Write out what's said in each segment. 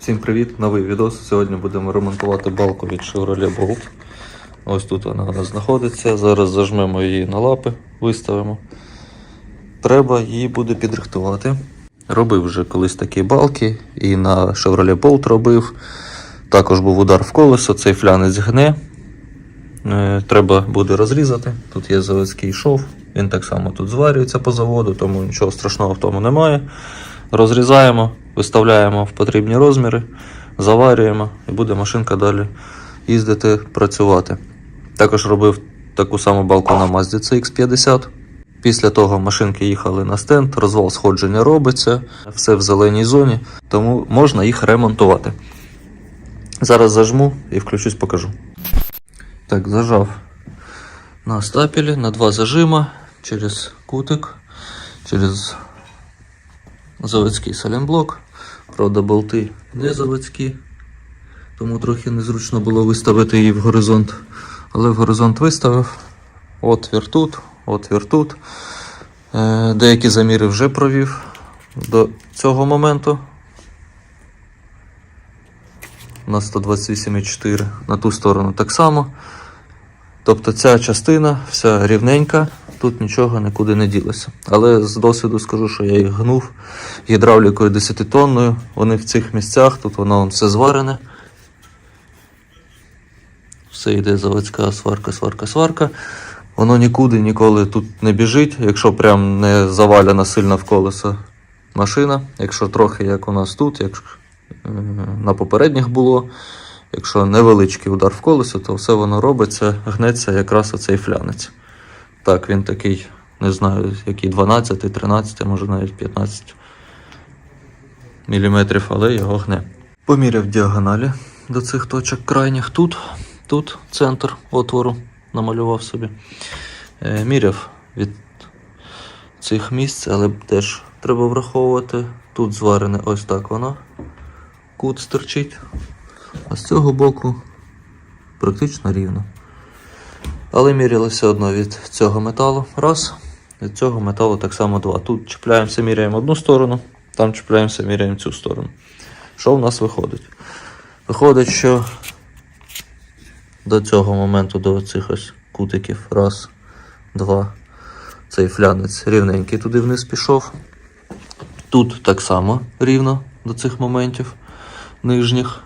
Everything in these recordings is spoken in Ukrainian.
Всім привіт! Новий відос. Сьогодні будемо ремонтувати балку від Chevrolet Bolt. Ось тут вона знаходиться. Зараз зажмемо її на лапи, виставимо. Треба її буде підрихтувати. Робив вже колись такі балки і на Chevrolet Bolt робив. Також був удар в колесо, цей флянець гне. Е, Треба буде розрізати. Тут є заводський шов, він так само тут зварюється по заводу, тому нічого страшного в тому немає. Розрізаємо, виставляємо в потрібні розміри, заварюємо і буде машинка далі їздити, працювати. Також робив таку саму балку на Mazda CX50. Після того машинки їхали на стенд, розвал сходження робиться, все в зеленій зоні, тому можна їх ремонтувати. Зараз зажму і включусь, покажу. Так, зажав на стапелі на два зажима через кутик, через заводський саленблок. Правда, болти не заводські, тому трохи незручно було виставити її в горизонт. Але в горизонт виставив. Отвір тут, отвір тут. Е, Деякі заміри вже провів до цього моменту. На 128,4 на ту сторону так само. Тобто ця частина вся рівненька, тут нічого нікуди не ділося. Але з досвіду скажу, що я їх гнув гідравлікою 10-тонною. Вони в цих місцях, тут воно все зварене. Все йде заводська сварка, сварка, сварка. Воно нікуди ніколи тут не біжить, якщо прям не заваляна сильно в колесо машина. Якщо трохи як у нас тут, як е, на попередніх було. Якщо невеличкий удар в колесо, то все воно робиться, гнеться якраз оцей флянець. Так, він такий, не знаю, який 12, 13, може навіть 15 міліметрів, але його гне. Поміряв діагоналі до цих точок крайніх тут, тут центр отвору намалював собі. Е, міряв від цих місць, але теж треба враховувати. Тут зварене ось так воно. Кут стирчить. А з цього боку практично рівно. Але міряли все одно від цього металу. Раз. Від цього металу так само два. Тут чіпляємося, міряємо одну сторону, там чіпляємося, міряємо цю сторону. Що в нас виходить? Виходить, що до цього моменту, до цих ось кутиків. Раз, два. Цей флянець рівненький туди вниз пішов. Тут так само рівно до цих моментів нижніх.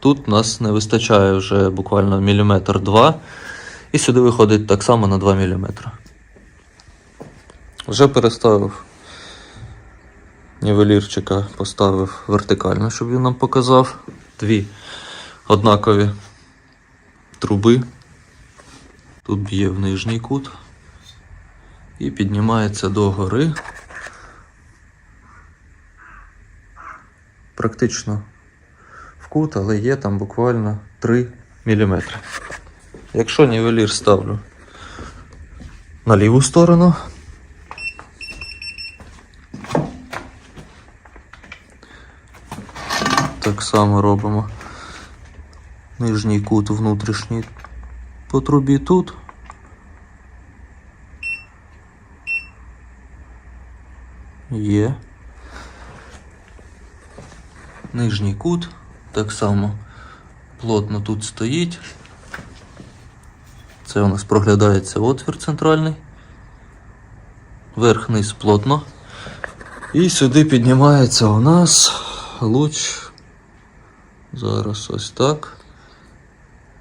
Тут нас не вистачає вже буквально міліметр два. І сюди виходить так само на 2 мм. Вже переставив нівелірчика, поставив вертикально, щоб він нам показав. Дві однакові труби. Тут б'є в нижній кут і піднімається до гори. Практично в кут, але є там буквально 3 мм. Якщо нівелір ставлю на ліву сторону, так само робимо нижній кут внутрішній по трубі тут. Є. Нижній кут так само плотно тут стоїть. Це у нас проглядається отвір центральний. Верх-низ плотно. І сюди піднімається у нас луч. Зараз ось так.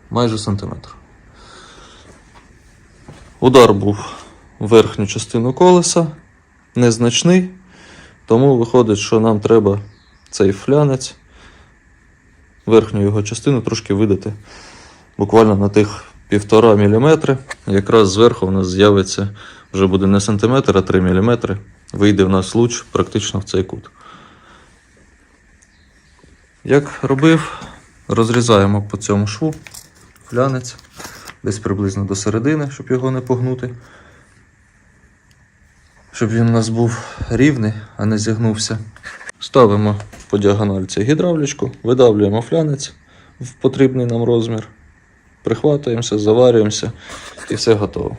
Майже сантиметр. Удар був в верхню частину колеса, незначний, тому виходить, що нам треба цей флянець, верхню його частину трошки видати буквально на тих півтора міліметри. Якраз зверху у нас з'явиться вже буде не сантиметр, а 3 міліметри. Вийде в нас луч практично в цей кут. Як робив, розрізаємо по цьому шву флянець десь приблизно до середини, щоб його не погнути. Щоб він у нас був рівний, а не зігнувся. Ставимо по діагональці гідравлічку, видавлюємо флянець в потрібний нам розмір, прихватуємося, заварюємося і все готово.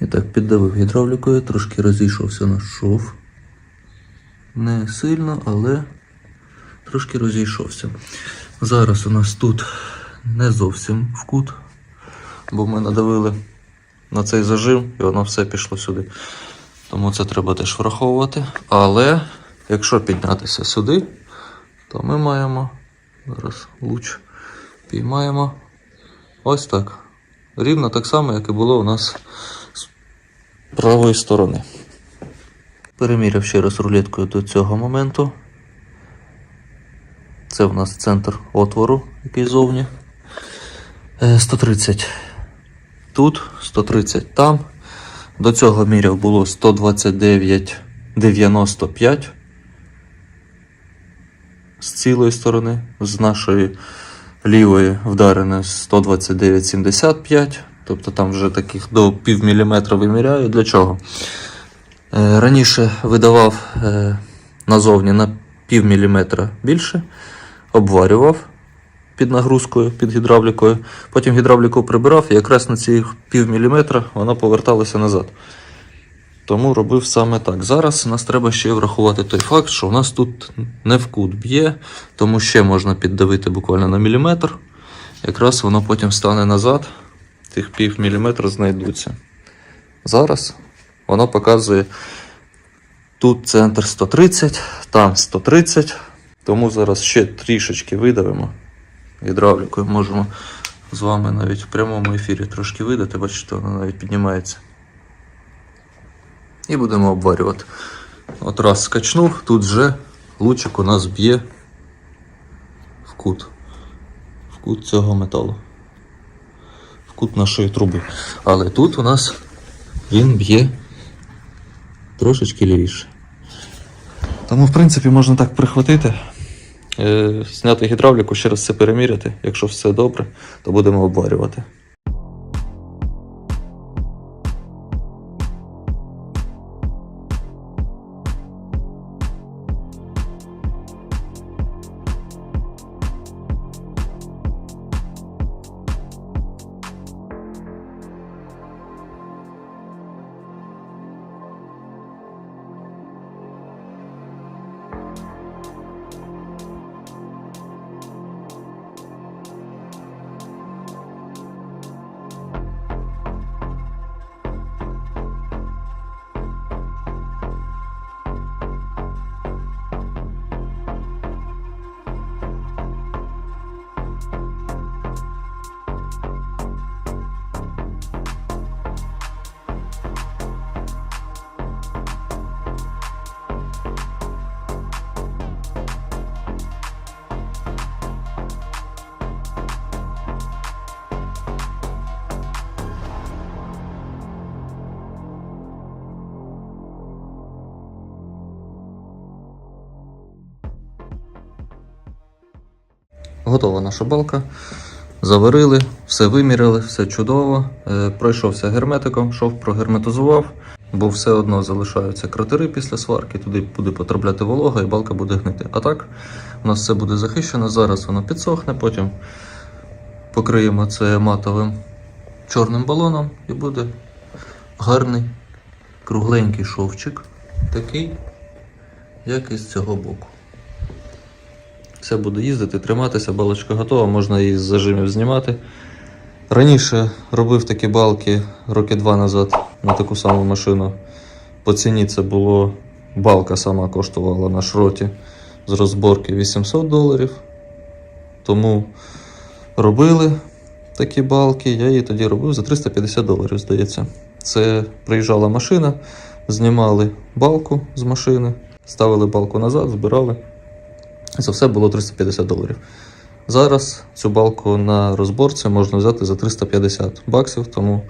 І так, піддавив гідравлікою, трошки розійшовся наш шов. Не сильно, але трошки розійшовся. Зараз у нас тут не зовсім в кут, бо ми надавили на цей зажим і воно все пішло сюди. Тому це треба теж враховувати. Але якщо піднятися сюди, то ми маємо зараз луч піймаємо ось так. Рівно так само, як і було у нас правої сторони. Переміряв ще раз рулеткою до цього моменту. Це в нас центр отвору, який зовні. Е, 130 тут, 130 там. До цього міряв було 129,95 з цілої сторони, з нашої лівої вдарене 129,75. Тобто там вже таких до пів міліметра виміряю. Для чого? Е, Раніше видавав е, назовні на пів міліметра більше, обварював під нагрузкою, під гідравлікою. Потім гідравліку прибирав, і якраз на ці пів міліметра вона поверталася назад. Тому робив саме так. Зараз нас треба ще врахувати той факт, що у нас тут не в кут б'є, тому ще можна піддавити буквально на міліметр. Якраз воно потім стане назад, тих пів міліметра знайдуться. Зараз воно показує тут центр 130, там 130. Тому зараз ще трішечки видавимо гідравлікою. Можемо з вами навіть в прямому ефірі трошки видати, бачите, воно навіть піднімається. І будемо обварювати. От раз скачнув, тут вже лучик у нас б'є в кут. В кут цього металу. Кут нашої труби. Але тут у нас він б'є трошечки лівіше. Тому, в принципі, можна так прихватити, е, зняти гідравліку, ще раз все переміряти. Якщо все добре, то будемо обварювати. Готова наша балка. Заварили, все виміряли, все чудово. Е, пройшовся герметиком, шов прогерметизував, бо все одно залишаються кратери після сварки, туди буде потрапляти волога і балка буде гнити. А так, у нас все буде захищено. Зараз воно підсохне, потім покриємо це матовим чорним балоном і буде гарний кругленький шовчик, такий, як і з цього боку. Все буде їздити, триматися, балочка готова, можна її з зажимів знімати. Раніше робив такі балки роки два назад на таку саму машину. По ціні це було балка сама коштувала на шроті з розборки 800 доларів. Тому робили такі балки. Я її тоді робив за 350 доларів, здається. Це приїжджала машина, знімали балку з машини, ставили балку назад, збирали. Це все було 350 доларів. Зараз цю балку на розборці можна взяти за 350 баксів, тому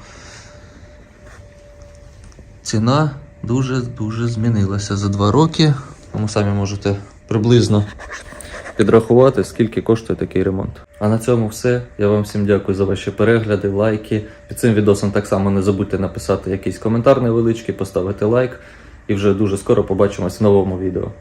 ціна дуже-дуже змінилася за два роки. Тому самі можете приблизно підрахувати, скільки коштує такий ремонт. А на цьому все. Я вам всім дякую за ваші перегляди, лайки. Під цим відосом так само не забудьте написати якийсь коментар невеличкий, поставити лайк. І вже дуже скоро побачимось в новому відео.